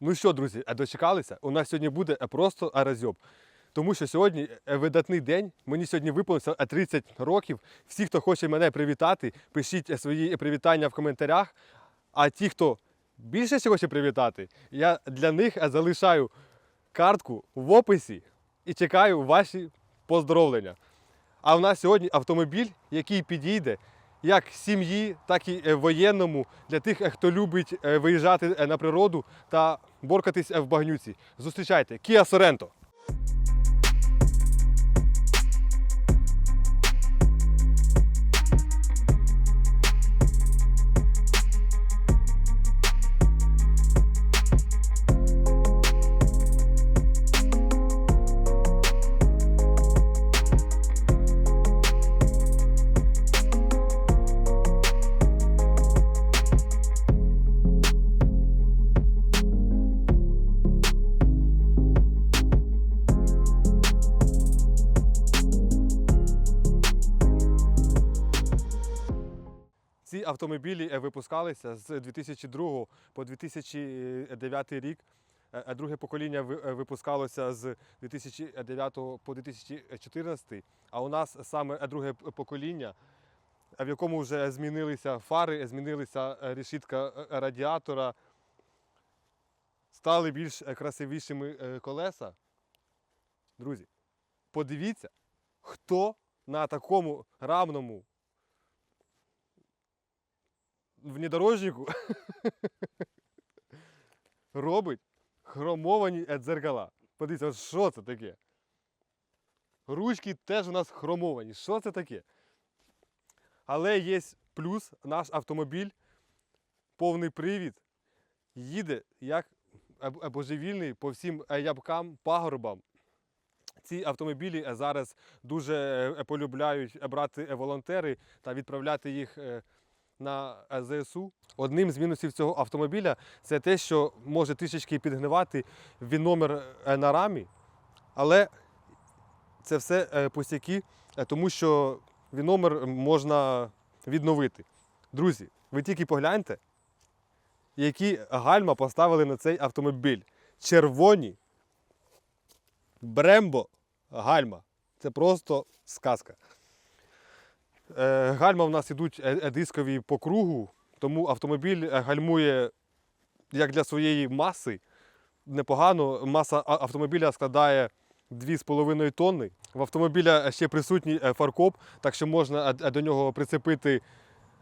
Ну що, друзі, е, дочекалися? У нас сьогодні буде е, просто аразьоб. Тому що сьогодні е, видатний день. Мені сьогодні виповнилося е, 30 років. Всі, хто хоче мене привітати, пишіть е, свої привітання в коментарях. А ті, хто більше хоче привітати, я для них е, залишаю картку в описі і чекаю ваші поздоровлення. А у нас сьогодні автомобіль, який підійде як сім'ї, так і е, воєнному для тих, е, хто любить е, виїжджати на природу та боркатись в багнюці. Зустрічайте Kia Sorento. Автомобілі е, випускалися з 2002 по 2009 рік. Е, е, Друге покоління випускалося з 2009 по 2014. А у нас саме друге покоління, в якому вже змінилися фари, змінилася решітка радіатора, стали більш красивішими колеса. Друзі, подивіться, хто на такому рамному внедорожнику робить хромовані дзеркала. Подивіться, що це таке? Ручки теж у нас хромовані. Що це таке? Але є плюс, наш автомобіль, повний привід, їде як божевільний по всім е, ябкам, пагорбам. Ці автомобілі е, зараз дуже е, полюбляють брати волонтери та відправляти їх на е, ЗСУ. Одним з мінусів цього автомобіля це те, що може трішечки підгнивати він номер е, на рамі, але це все е, пустяки, тому що він номер можна відновити. Друзі, ви тільки погляньте, які гальма поставили на цей автомобіль. Червоні Брембо гальма. Це просто сказка. Е, Гальма в нас ідуть е, е, дискові по кругу, тому автомобіль гальмує як для своєї маси непогано. Маса автомобіля складає 2,5 тонни. В автомобіля ще присутній фаркоп, так що можна до нього прицепити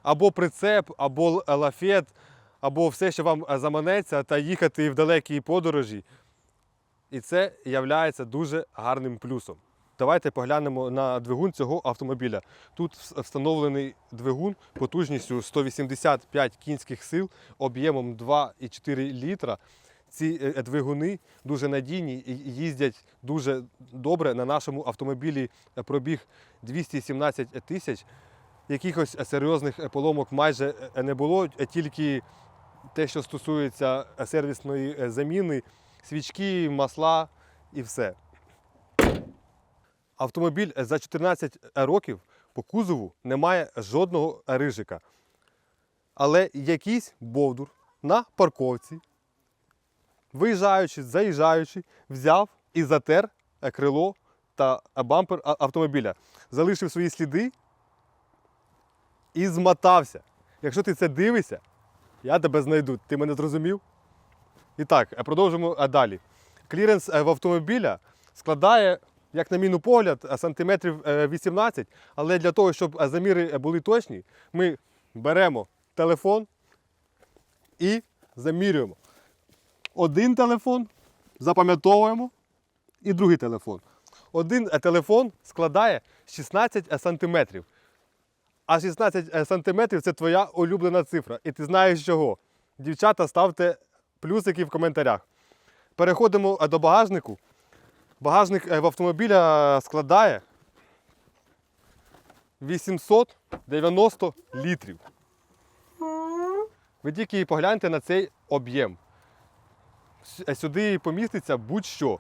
або прицеп, або лафет, або все, що вам заманеться, та їхати в далекі подорожі. І це є дуже гарним плюсом. Давайте поглянемо на двигун цього автомобіля. Тут встановлений двигун потужністю 185 кінських сил, об'ємом 2,4 літра. Ці е, двигуни дуже надійні і їздять дуже добре. На нашому автомобілі е, пробіг 217 тисяч. Якихось серйозних е, поломок майже е, не було, е, тільки те, що стосується е, сервісної е, заміни, свічки, масла і все. Автомобіль за 14 років по кузову не має жодного рижика. Але якийсь бовдур на парковці, виїжджаючи, заїжджаючи, взяв і затер крило та бампер автомобіля, залишив свої сліди і змотався. Якщо ти це дивишся, я тебе знайду. Ти мене зрозумів? І так, е, продовжимо е, далі. Кліренс е, в автомобіля складає, як на мій погляд, е, сантиметрів е, 18, але для того, щоб е, заміри е, були точні, ми беремо телефон і замірюємо. Один телефон запам'ятовуємо і другий телефон. Один е, телефон складає 16 е, сантиметрів. А 16 е, сантиметрів це твоя улюблена цифра. І ти знаєш чого. Дівчата, ставте плюсики в коментарях. Переходимо е, до багажнику. Багажник е, в автомобіля складає 890 літрів. Ви тільки погляньте на цей об'єм. Е, Сюди поміститься будь-що.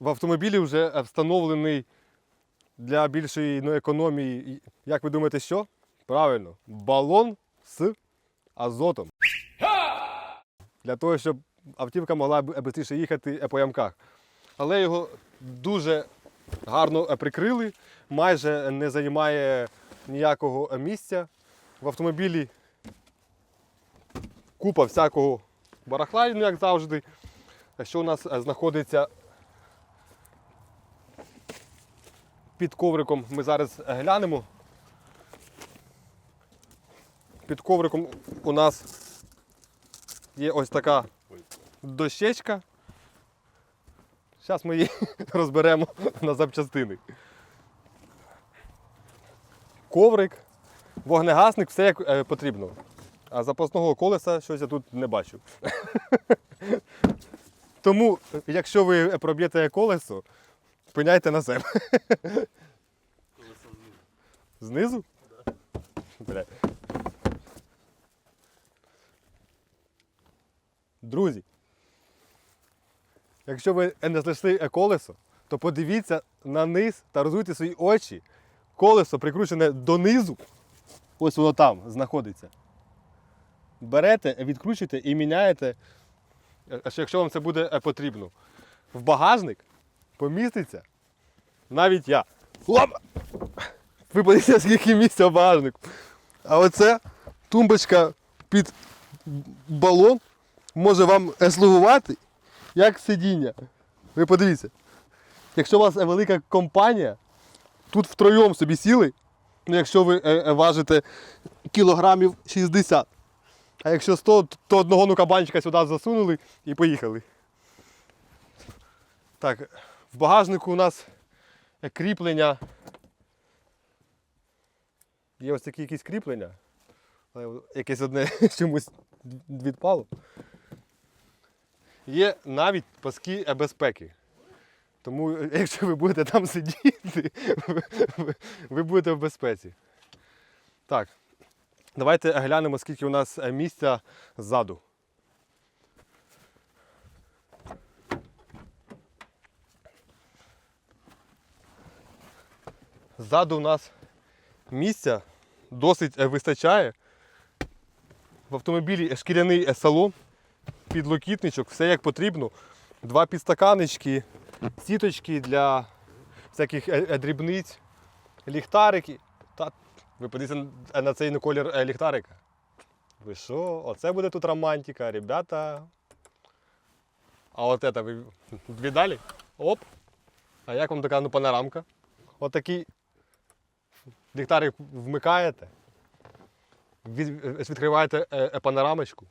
В автомобілі вже е, встановлений для більшої ну, економії. Як ви думаєте, що? Правильно, балон з азотом. Для того, щоб автівка могла швидше їхати по ямках. Але його дуже гарно е, прикрили, майже не займає ніякого е, місця. В автомобілі купа всякого барахла, ну як завжди. Що у нас е, знаходиться під ковриком, ми зараз е, глянемо. Під ковриком у нас є ось така дощечка. Зараз ми її розберемо на запчастини. Коврик, вогнегасник, все як е, потрібно. А запасного колеса щось я тут не бачу. Тому, якщо ви проб'єте колесо, пиняйте на себе. Знизу? Бля. Друзі, якщо ви не знайшли е, колесо, то подивіться на низ та розуйте свої очі. Колесо прикручене донизу. Ось воно там знаходиться. Берете, відкручуєте і міняєте, якщо вам це буде е, потрібно. В багажник поміститься навіть я. Ви подивіться, скільки місця в багажнику. А оце тумбочка під балон може вам слугувати як сидіння. Ви подивіться. Якщо у вас велика компанія, тут втроєм собі сіли, ну якщо ви е, е, важите кілограмів 60. А якщо 100, то одного ну кабанчика сюди засунули і поїхали. Так, в багажнику у нас кріплення. Є ось такі якісь кріплення. Якесь одне чомусь відпало. Є навіть паски безпеки. Тому, якщо ви будете там сидіти, ви будете в безпеці. Так, давайте глянемо, скільки у нас е, місця ззаду. Ззаду у нас місця досить е, вистачає. В автомобілі шкіряний е, салон, підлокітничок, все як потрібно. Два підстаканечки, сіточки для всяких е, е, дрібниць, ліхтарики. Та, ви подивіться на- цей колір е, ліхтарика. Ви що? Оце буде тут романтика, ребята. А от це ви віддалі? Оп. А як вам така ну, панорамка? Отакий ліхтарик вмикаєте, відкриваєте панорамочку,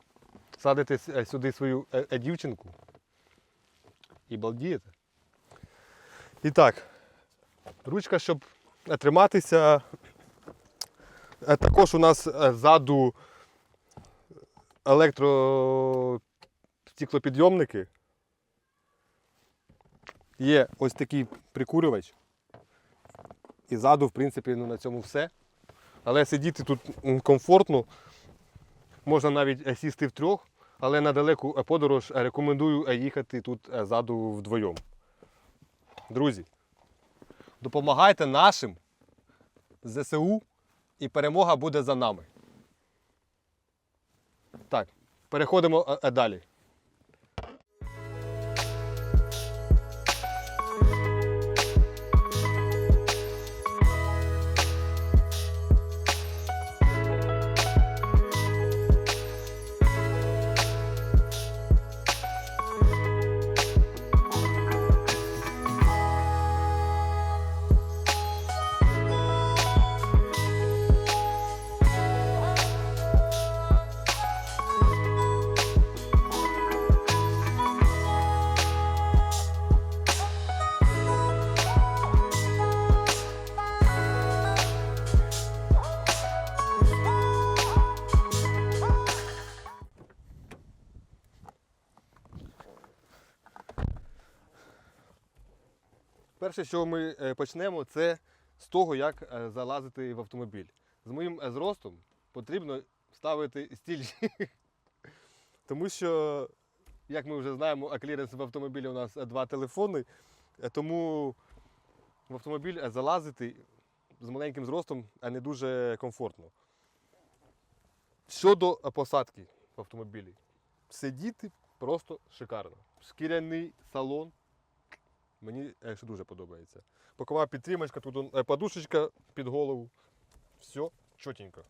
садите е, сюди свою е, е, дівчинку і балдієте. І так, ручка, щоб триматися. Також у нас ззаду електростіклопідйомники. Є ось такий прикурювач. І ззаду, в принципі, ну, на цьому все. Але сидіти тут комфортно. Можна навіть е, сісти втрьох, але на далеку е, подорож е, рекомендую е, їхати тут ззаду вдвоєм. Друзі, допомагайте нашим ЗСУ і перемога буде за нами. Так, переходимо далі. Перше, що ми е, почнемо, це з того, як е, залазити в автомобіль. З моїм е, зростом потрібно ставити стільчик. Тому що, як ми вже знаємо, а кліренс в автомобілі у нас два телефони. Тому в автомобіль залазити з маленьким зростом не дуже комфортно. Щодо посадки в автомобілі, сидіти Просто шикарно. Шкіряний салон. Мені е, ще дуже подобається. Бокова підтримочка, тут е, подушечка під голову. Все чотенько.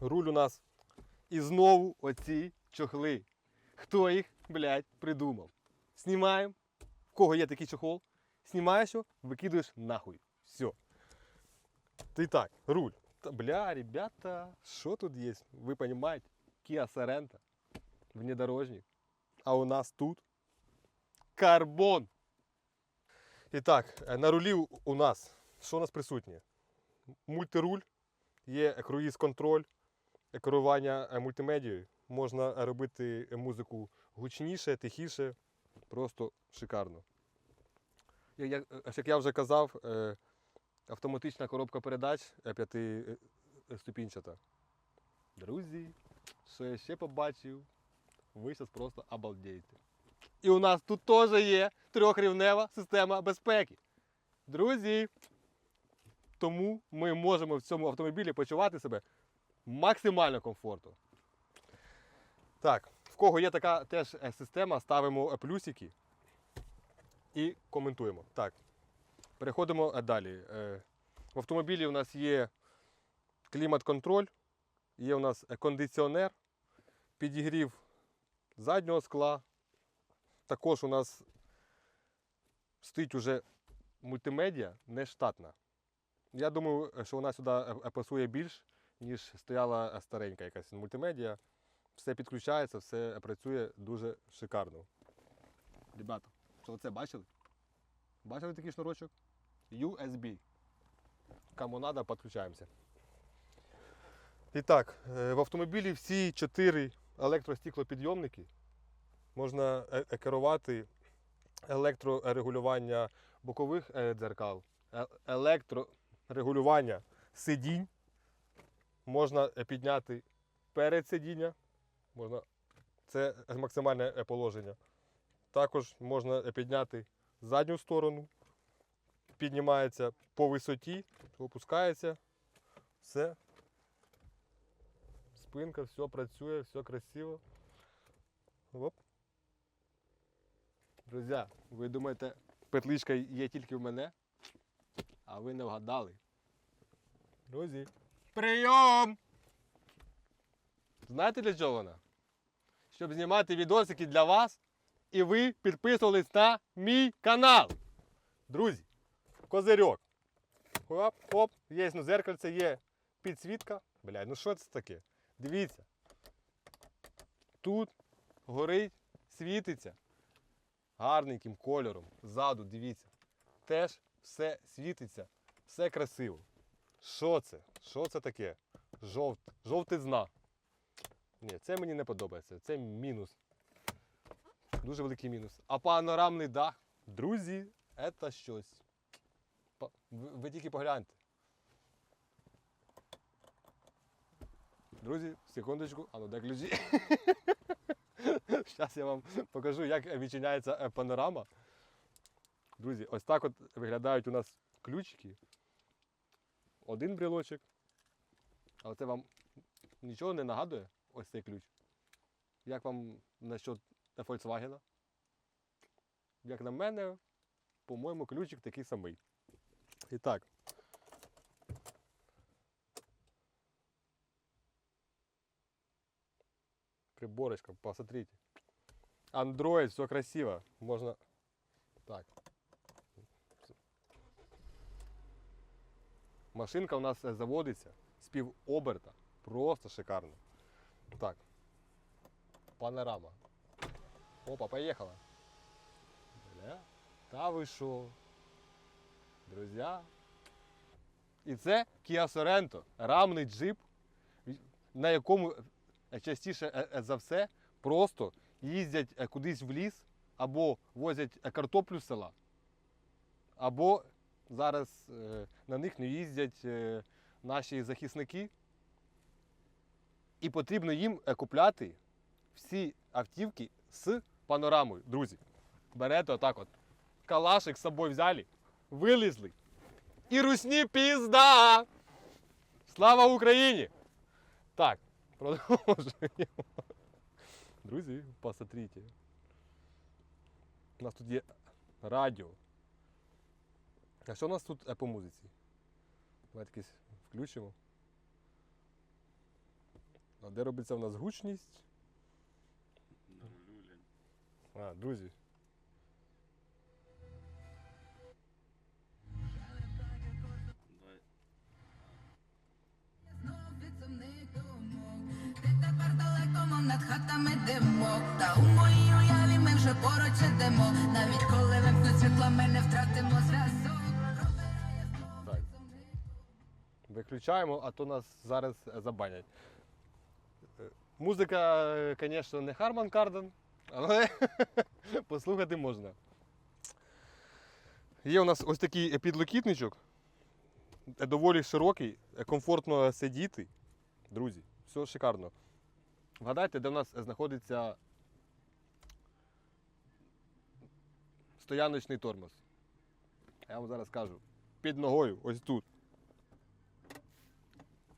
Руль у нас. І знову оці чохли. Хто їх, блядь, придумав? Знімаємо. В кого є такий чохол? Знімаєш його, викидуєш нахуй. Все. Ти так, руль. Та, бля, ребята, що тут є? Ви розумієте? Kia Sorento, внедорожник. А у нас тут карбон. І так, е, на рулі у- нас, що у нас присутнє? Мультируль, є круїз-контроль, е, керування е, мультимедією. Можна робити музику гучніше, тихіше, просто шикарно. Як, як, е, я вже казав, автоматична коробка передач п'ятиступінчата. Друзі, що я ще побачив, ви зараз просто обалдієте. І у нас тут теж є трьохрівнева система безпеки. Друзі, тому ми можемо в цьому автомобілі почувати себе максимально комфортно. Так, в кого є така теж е, система, ставимо е, плюсики і коментуємо. Так, переходимо е, далі. В автомобілі у нас є клімат-контроль, є у нас кондиціонер, підігрів заднього скла. Також у нас стоїть уже мультимедіа не штатна. Я думаю, що вона сюди е, е, пасує більш, ніж стояла старенька якась мультимедіа. Все підключається, все працює дуже шикарно. Ребята, що це бачили? Бачили такий шнурочок? USB. Кому треба, підключаємося. І так, е, в автомобілі всі чотири електростіклопідйомники. Можна е- е- керувати електрорегулювання бокових е, дзеркал, електрорегулювання сидінь. Можна підняти перед сидіння. Можна, це максимальне положення. Також можна підняти задню сторону. Піднімається по висоті, опускається. Все. Спинка, все працює, все красиво. Оп. Друзі, ви думаєте, петличка є тільки в мене? А ви не вгадали. Друзі. Прийом! Знаєте для чого вона? Щоб знімати відосики для вас і ви підписувались на мій канал. Друзі, козирьок. Оп, оп, є ну, зеркальце, є підсвітка. Блядь, ну що це таке? Дивіться. Тут горить, світиться гарненьким кольором. Ззаду, дивіться. Теж все світиться, все красиво. Що це? Що це таке? Жовт, жовтизна. Ні, це мені не подобається. Це мінус. Дуже великий мінус. А панорамний дах, друзі, це щось. Ви, тільки погляньте. Друзі, секундочку, а ну де ключі. Зараз я вам покажу, як відчиняється е, панорама. Друзі, ось так от виглядають у нас ключики. Один брелочок. Але це вам нічого не нагадує, ось цей ключ. Як вам насчет Volkswagen? Як на мене, по-моєму, ключик такий самий. І так. Приборочка, посмотрите. Android, все красиво. Можно так. Машинка у нас е, заводиться з пів оберта. Просто шикарно. Так. Панорама. Опа, поїхала. Бля. Та ви що? Друзі. І це Kia Sorento, рамний джип, на якому частіше е, е, за все просто їздять е, кудись в ліс або возять е, картоплю з села, або зараз е, на них не їздять е, наші захисники. І потрібно їм е, купляти всі автівки з панорамою. Друзі, берете отак от. Калашик з собою взяли, вилізли. І русні пізда! Слава Україні! Так, продовжуємо. Друзі, посмотрите. У нас тут є радіо. А що у нас тут е, по музиці? Давайте якось включимо. А де робиться в нас гучність? А, друзі. Над хатами димок. Та у моїй уяві ми вже поруч ідемо. Навіть коли вимкнуть світла, ми не втратимо зв'язок. Виключаємо, а то нас зараз е, забанять. Е, Музика, звісно, не Харман Карден, але послухати можна. Є у нас ось такий е, підлокітничок, е, доволі широкий, е, комфортно сидіти. Друзі, все шикарно. Вгадайте, де в нас знаходиться стояночний тормоз. Я вам зараз кажу. Під ногою, ось тут.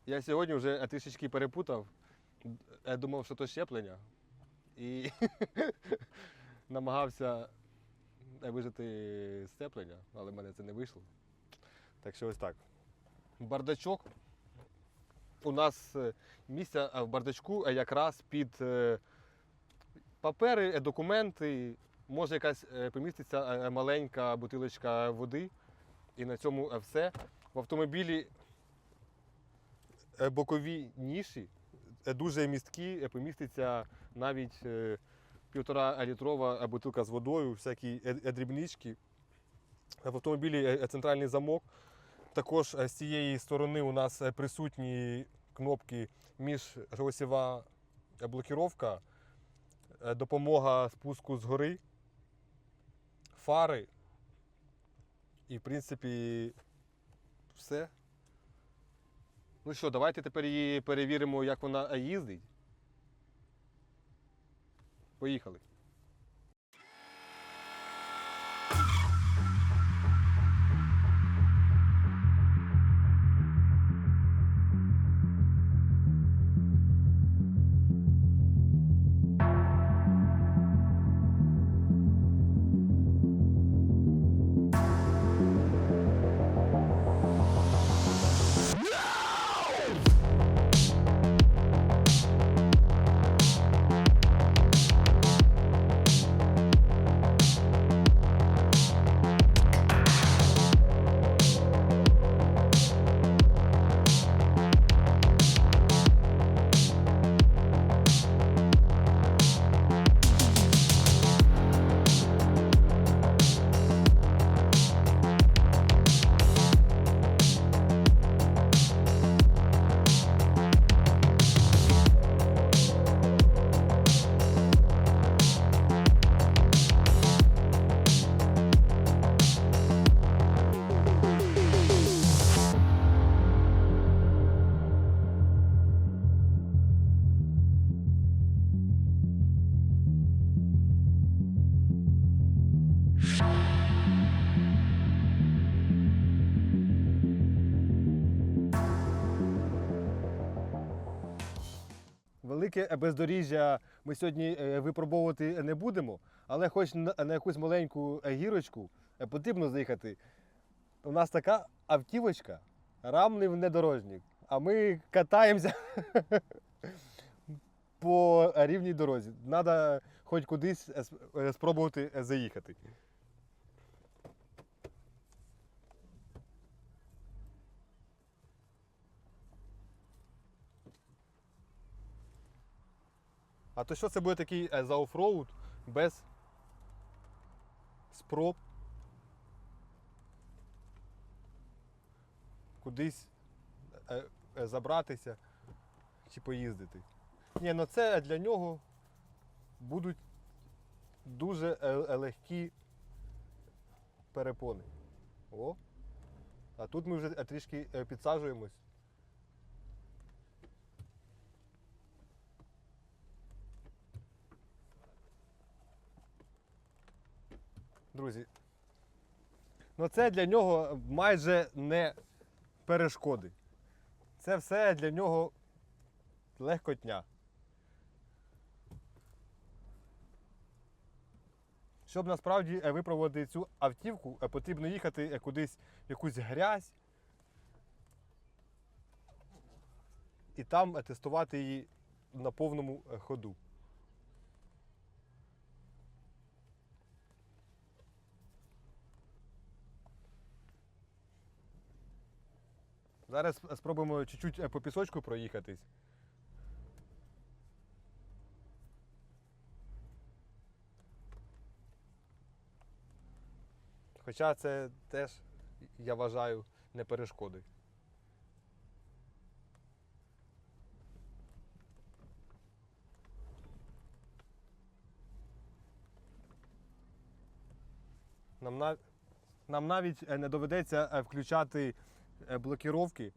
Я сьогодні вже трішечки перепутав. Я думав, що то щеплення. І намагався е, вижити сцеплення, але в мене це не вийшло. Так що ось так. Бардачок. У нас е, місця е, в бардачку е, якраз під е, папери, документи. Може якась поміститься маленька бутилочка води. І на цьому все. В автомобілі бокові ніші дуже місткі, поміститься навіть півтора літрова бутилка з водою, всякі дрібнички. В автомобілі центральний замок. Також е, з цієї сторони у нас е, присутні кнопки міжосєва е, блокіровка, е, допомога спуску з гори, фари. І, в принципі, все. Ну що, давайте тепер її перевіримо, як вона їздить. Поїхали. Велике бездоріжжя ми сьогодні е, випробовувати не будемо, але хоч на якусь маленьку е, гірочку е, потрібно заїхати. У нас така автівочка, рамний внедорожник, а ми катаємося по рівній дорозі. Треба хоч кудись спробувати заїхати. А то що це буде такий е, за офроуд без спроб кудись е, е, забратися чи поїздити? Ні, ну це для нього будуть дуже легкі перепони. О. А тут ми вже трішки підсаджуємось. Друзі, ну це для нього майже не перешкоди. Це все для нього легкотня. Щоб насправді е, випробувати цю автівку, е, потрібно їхати е, кудись якусь грязь і там тестувати її на повному ходу. Зараз спробуємо чуть-чуть е, по пісочку проїхатись. Хоча це теж, я вважаю, не перешкоди. Нам. Нам навіть е, не доведеться е, включати е, блокіровки.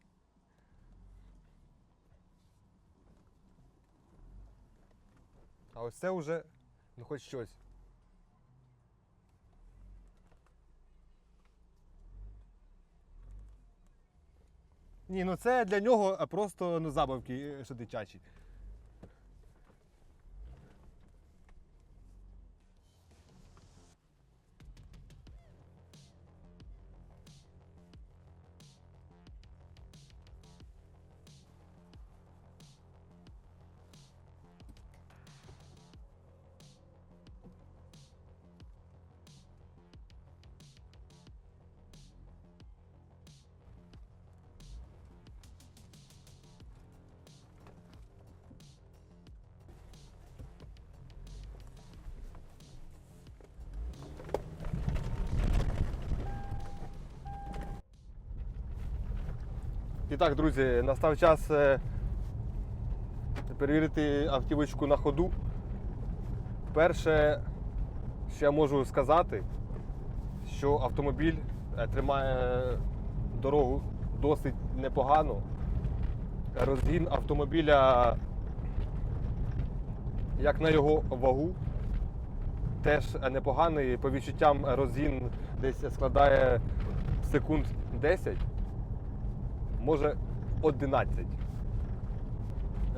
А ось це вже ну хоч щось. Ні, ну це для нього просто ну, забавки е, що дитячі. І так, друзі, настав час е, перевірити автівочку на ходу. Перше, що я можу сказати, що автомобіль е, тримає дорогу досить непогано. Розгін автомобіля, як на його вагу, теж непоганий. По відчуттям розгін десь складає секунд 10 може 11.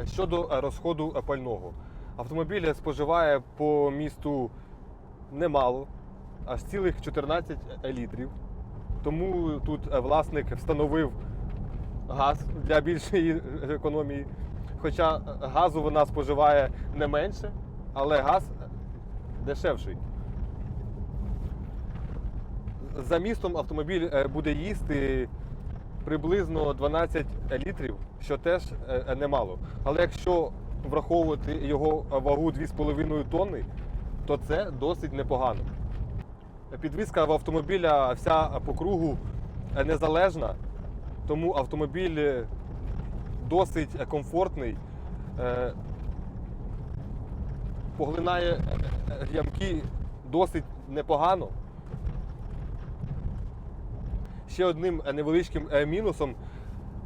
Щодо е, розходу е, пального. Автомобіль споживає по місту немало, аж цілих 14 літрів. Тому тут е, власник встановив газ для більшої економії. Хоча газу вона споживає не менше, але газ дешевший. За містом автомобіль е, буде їсти приблизно 12 літрів, що теж е, немало. Але якщо враховувати його вагу 2,5 тонни, то це досить непогано. Підвізка в автомобіля вся по кругу е, незалежна, тому автомобіль е, досить комфортний, поглинає ямки досить непогано. Ще одним е, невеличким е, мінусом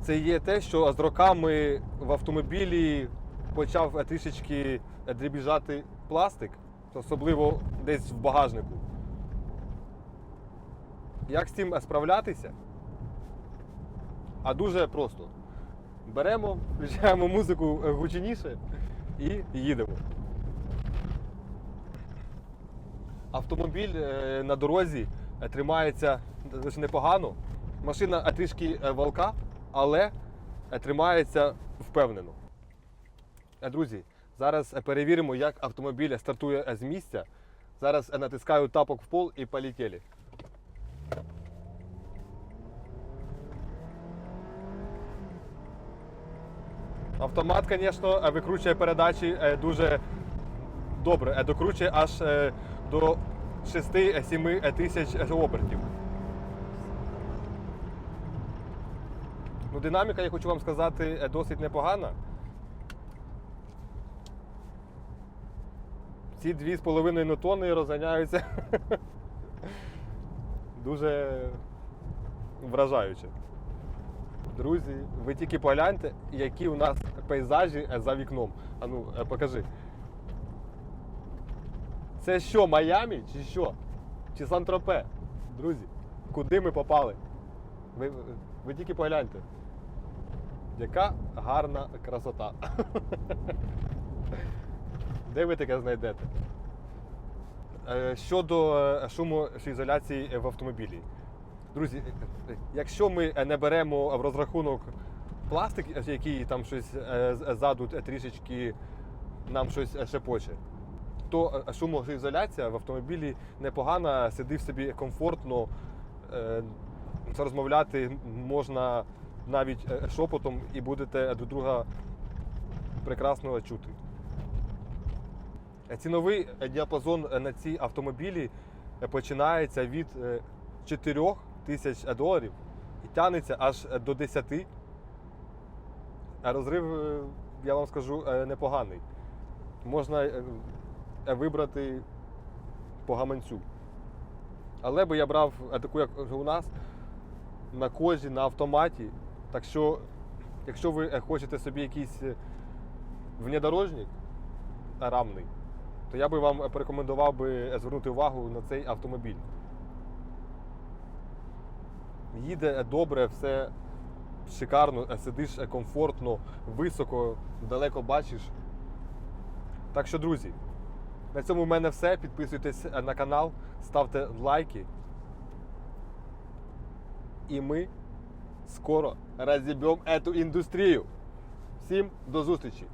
це є те, що з роками в автомобілі почав е, трішечки дрібіжати пластик, особливо десь в багажнику. Як з цим справлятися? А дуже просто. Беремо, включаємо музику гучніше і їдемо. Автомобіль на дорозі тримається непогано. Машина е, трішки е, валка, але е, тримається впевнено. Е, Друзі, зараз е, перевіримо, як автомобіль стартує е, з місця. Зараз е, натискаю тапок в пол і полетіли. Автомат, звісно, е, викручує передачі е, дуже добре, е, докручує аж е, до 6-7 тисяч обертів. Ну, динаміка, я хочу вам сказати, досить непогана. Ці 2,5 тонни розганяються дуже вражаюче. Друзі, ви тільки погляньте, які у нас пейзажі за вікном. А ну, е, покажи. Це що, Майамі чи що? Чи Сан-Тропе? Друзі, куди ми попали? Ви, ви тільки погляньте. Яка гарна красота. Де ви таке знайдете? Е, Щодо е, шумоізоляції в автомобілі. Друзі, е, якщо ми не беремо в розрахунок пластик, який там щось ззаду трішечки нам щось шепоче, то е, шумоізоляція в автомобілі непогана, сидив собі комфортно, е, розмовляти можна навіть е, шепотом і будете до друга прекрасно чути. Е, Ціновий е, діапазон е, на ці автомобілі е, починається від е, 4 тисяч доларів і тягнеться аж е, до 10. А розрив, е, я вам скажу, е, непоганий. Можна е, е, вибрати по гаманцю. Але би я брав е, таку, як у нас, на кожі, на автоматі. Так що, якщо ви е, хочете собі якийсь е, внедорожник рамний, то я би вам порекомендував би звернути увагу на цей автомобіль. Їде добре, все шикарно, сидиш комфортно, високо, далеко бачиш. Так що, друзі, на цьому в мене все. Підписуйтесь на канал, ставте лайки. І ми скоро розіб'ємо цю індустрію. Всім до зустрічі!